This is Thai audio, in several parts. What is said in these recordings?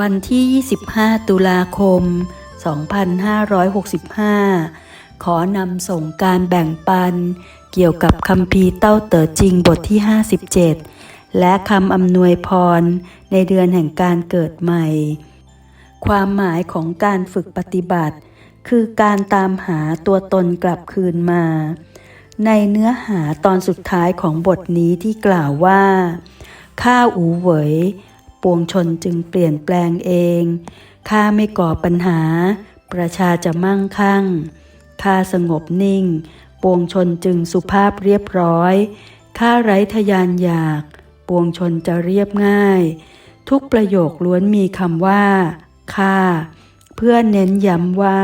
วันที่ 25 ตุลาคม 2565 ขอนำส่งการแบ่งปัน เกี่ยวกับคำพีเต้าเต๋อจริงบทที่ 57 และคำอำนวยพร ในเดือนแห่งการเกิดใหม่ ความหมายของการฝึกปฏิบัติ คือการตามหาตัวตนกลับคืนมา ในเนื้อหาตอนสุดท้ายของบทนี้ที่กล่าวว่า ข้าอูเหวย ปวงชนจึงเปลี่ยนแปลงเอง ข้าไม่ก่อปัญหา ประชาจะมั่งคั่ง ข้าสงบนิ่ง ปวงชนจึงสุภาพเรียบร้อย ข้าไร้ทะยานอยาก ปวงชนจะเรียบง่าย ทุกประโยคล้วนมีคำว่า ข้า เพื่อเน้นย้ำว่า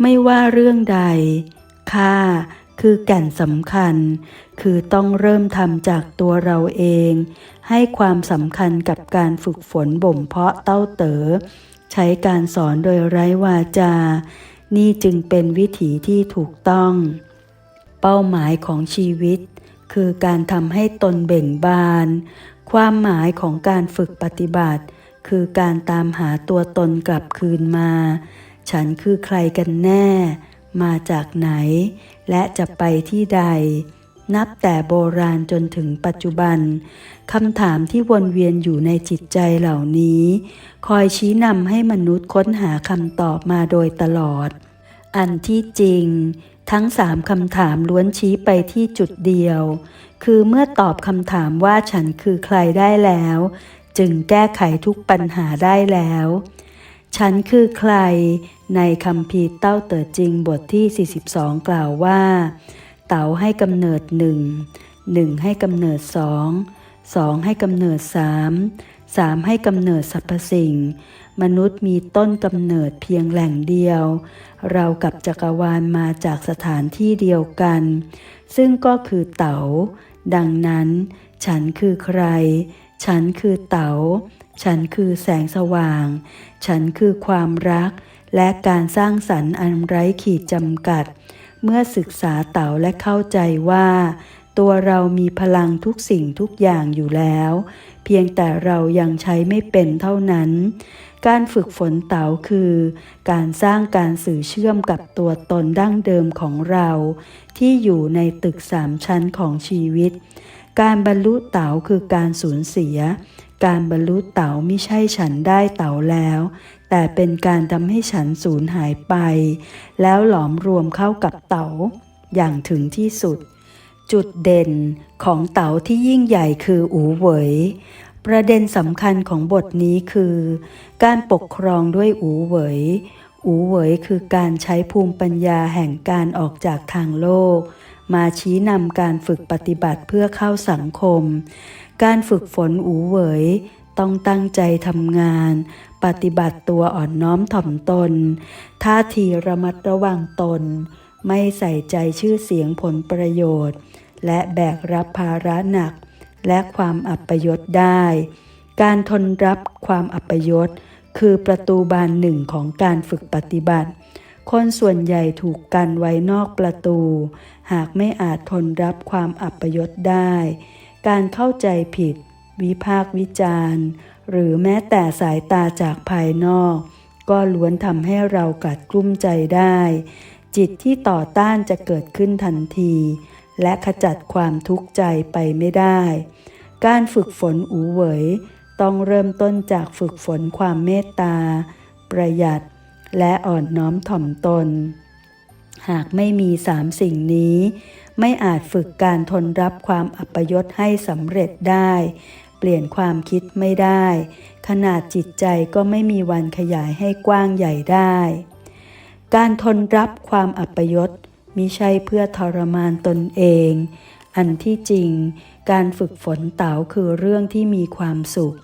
ไม่ว่าเรื่องใดค่า คือแก่นสำคัญ คือต้องเริ่มทำจากตัวเราเอง ให้ความสำคัญกับการฝึกฝนบ่มเพาะเต้าเต๋อ ใช้การสอนโดยไร้วาจา นี่จึงเป็นวิถีที่ถูกต้อง เป้าหมายของชีวิต คือการทำให้ตนเบ่งบาน ความหมายของการฝึกปฏิบัติ คือการตามหาตัวตนกลับคืนมา ฉันคือใครกันแน่ มาจากไหน และจะไปที่ใด นับแต่โบราณจนถึงปัจจุบันคำถามที่วนเวียนอยู่ในจิตใจเหล่านี้ คอยชี้นำให้มนุษย์ค้นหาคำตอบมาโดยตลอด อันที่จริง ทั้งสามคำถามล้วนชี้ไปที่จุดเดียว คือเมื่อตอบคำถามว่าฉันคือใครได้แล้ว จึงแก้ไขทุกปัญหาได้แล้ว ฉันคือใคร ในคำพีเต้าเต๋อจริงบทที่ 42 กล่าวว่า เต๋าให้กำเนิดหนึ่งหนึ่งให้กำเนิดสองสองให้กำเนิดสามสามให้กำเนิดสรรพสิ่ง มนุษย์มีต้นกำเนิดเพียงแหล่งเดียว เรากับจักรวาลมาจากสถานที่เดียวกัน ซึ่งก็คือเต๋า ดังนั้น ฉันคือใคร ฉันคือเต๋า ฉันคือแสงสว่าง ฉันคือความรัก และการสร้างสรรค์อันไร้ขีดจำกัด เมื่อศึกษาเต๋าและเข้าใจว่า ตัวเรามีพลังทุกสิ่งทุกอย่างอยู่แล้ว เพียงแต่เรายังใช้ไม่เป็นเท่านั้น การฝึกฝนเต๋าคือ การสร้างการสื่อเชื่อมกับตัวตนดั้งเดิมของเรา ที่อยู่ในตึกสามชั้นของชีวิต การบรรลุเต๋าคือการสูญเสีย การบรรลุเต๋าไม่ใช่ฉันได้เต๋าแล้ว แต่เป็นการทำให้ฉันสูญหายไป แล้วหลอมรวมเข้ากับเต๋าอย่างถึงที่สุด จุดเด่นของเต๋าที่ยิ่งใหญ่คืออูเหวยประเด็นสำคัญของบทนี้คือ การปกครองด้วยอูเหวยอูเหวยคือการใช้ภูมิปัญญาแห่งการออกจากทางโลก มาชี้นำการฝึกปฏิบัติเพื่อเข้าสังคม การฝึกฝนอูเหวย ต้องตั้งใจทำงาน ปฏิบัติตัวอ่อนน้อมถ่อมตน ท่าทีระมัดระวังตน ไม่ใส่ใจชื่อเสียงผลประโยชน์ และแบกรับภาระหนัก และความอัปยศได้ การทนรับความอัปยศคือประตูบานหนึ่งของการฝึกปฏิบัติ คนส่วนใหญ่ถูกกันไว้นอกประตู หากไม่อาจทนรับความอัปยศได้ การเข้าใจผิด วิพากวิจารณ์ หรือแม้แต่สายตาจากภายนอก ก็ล้วนทำให้เรากัดกลุ้มใจได้ จิตที่ต่อต้านจะเกิดขึ้นทันที และขจัดความทุกข์ใจไปไม่ได้ การฝึกฝนอูเหวย ต้องเริ่มต้นจากฝึกฝนความเมตตา ประหยัด และอ่อนน้อมถ่อมตน หากไม่มีสามสิ่งนี้ ไม่อาจฝึกการทนรับความอัปยศให้สำเร็จได้ เปลี่ยนความคิดไม่ได้ ขนาดจิตใจก็ไม่มีวันขยายให้กว้างใหญ่ได้ การทนรับความอัปยศมิใช่เพื่อทรมานตนเอง อันที่จริง การฝึกฝนเต๋าคือเรื่องที่มีความสุข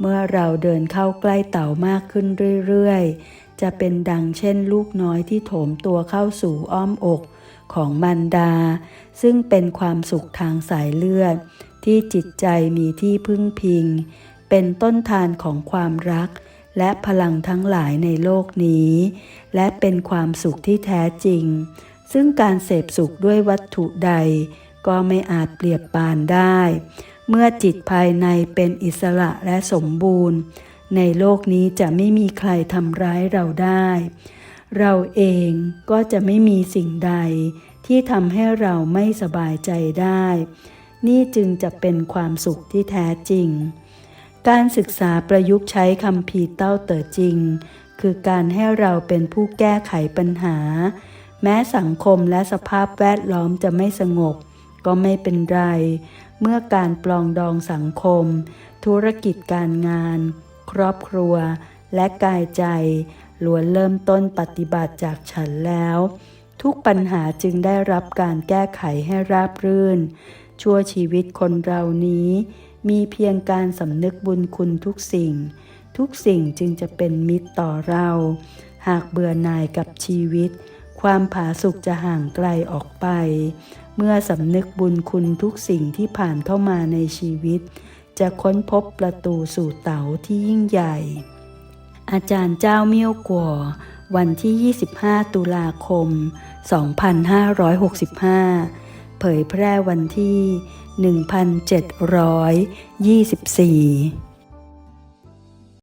เมื่อเราเดินเข้าใกล้เต๋ามากขึ้นเรื่อยๆ จะเป็นดังเช่นลูกน้อยที่โถมตัวเข้าสู่อ้อมอกของมันดา ซึ่งเป็นความสุขทางสายเลือด ที่จิตใจมีที่พึ่งพิง เป็นต้นทานของความรัก และพลังทั้งหลายในโลกนี้ และเป็นความสุขที่แท้จริง ซึ่งการเสพสุขด้วยวัตถุใด ก็ไม่อาจเปรียบปานได้ เมื่อจิตภายในเป็นอิสระและสมบูรณ์ ในโลกนี้จะไม่มีใครทำร้ายเราได้ เราเองก็จะไม่มีสิ่งใดที่ทำให้เราไม่สบายใจได้ นี่จึงจะเป็นความสุขที่แท้จริง การศึกษาประยุกต์ใช้คำพีเต้าเต๋อจริง คือการให้เราเป็นผู้แก้ไขปัญหา แม้สังคมและสภาพแวดล้อมจะไม่สงบ ก็ไม่เป็นไร เมื่อการปลองดองสังคม ธุรกิจการงาน ครอบครัว และกายใจล้วนเริ่มต้นปฏิบัติจากฉันแล้ว ทุกปัญหาจึงได้รับการแก้ไขให้ราบรื่น ชั่วชีวิตคนเรานี้ มีเพียงการสำนึกบุญคุณทุกสิ่ง ทุกสิ่งจึงจะเป็นมิตรต่อเรา หากเบื่อหน่ายกับชีวิต ความผาสุกจะห่างไกลออกไป เมื่อสำนึกบุญคุณทุกสิ่งที่ผ่านเข้ามาในชีวิต จะค้นพบประตูสู่เต๋าที่ยิ่งใหญ่ อาจารย์เจ้าเมี่ยวกัววันที่ 25 ตุลาคม 2565 เผยแพร่วันที่ 1724